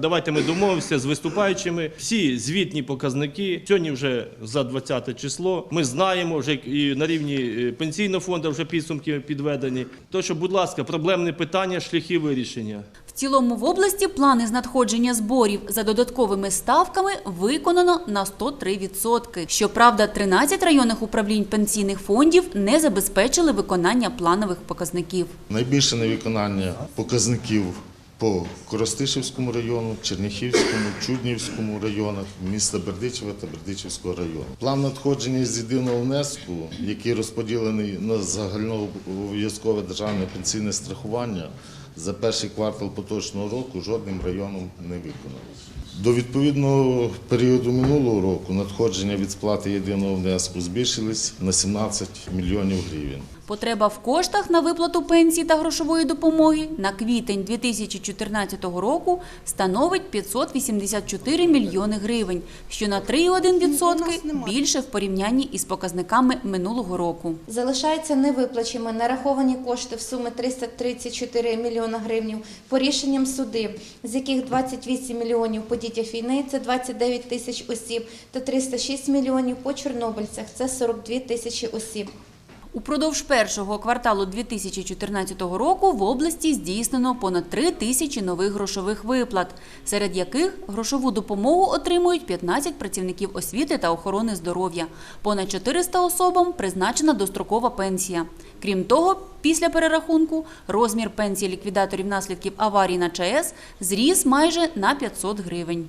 Давайте ми домовимося з виступаючими. Всі звітні показники сьогодні вже за 20 число. Ми знаємо вже і на рівні е, пенсійного фонду вже підсумки підведені. То що, будь ласка, проблемне питання, шляхи вирішення. В цілому в області плани з надходження зборів за додатковими ставками виконано на 103%. Щоправда, 13 районних управлінь пенсійних фондів не забезпечили виконання планових показників. Найбільше невиконання показників по Коростишівському району, Черніхівському, Чуднівському районах, міста Бердичева та Бердичівського району. План надходження з єдиного внеску, який розподілений на загальнообов'язкове державне пенсійне страхування, за перший квартал поточного року жодним районом не виконався. До відповідного періоду минулого року надходження від сплати єдиного внеску збільшились на 17 мільйонів гривень. Потреба в коштах на виплату пенсії та грошової допомоги на квітень 2014 року становить 584 мільйони гривень, що на 3,1% більше в порівнянні із показниками минулого року. Залишаються невиплаченими нараховані кошти в сумі 334 мільйона гривень по рішенням судів, з яких 28 мільйонів по дітях війни – це 29 тисяч осіб, та 306 мільйонів по чорнобильцях – це 42 тисячі осіб. Упродовж першого кварталу 2014 року в області здійснено понад 3 тисячі нових грошових виплат, серед яких грошову допомогу отримують 15 працівників освіти та охорони здоров'я. Понад 400 особам призначена дострокова пенсія. Крім того, після перерахунку розмір пенсії ліквідаторів наслідків аварії на ЧАЕС зріс майже на 500 гривень.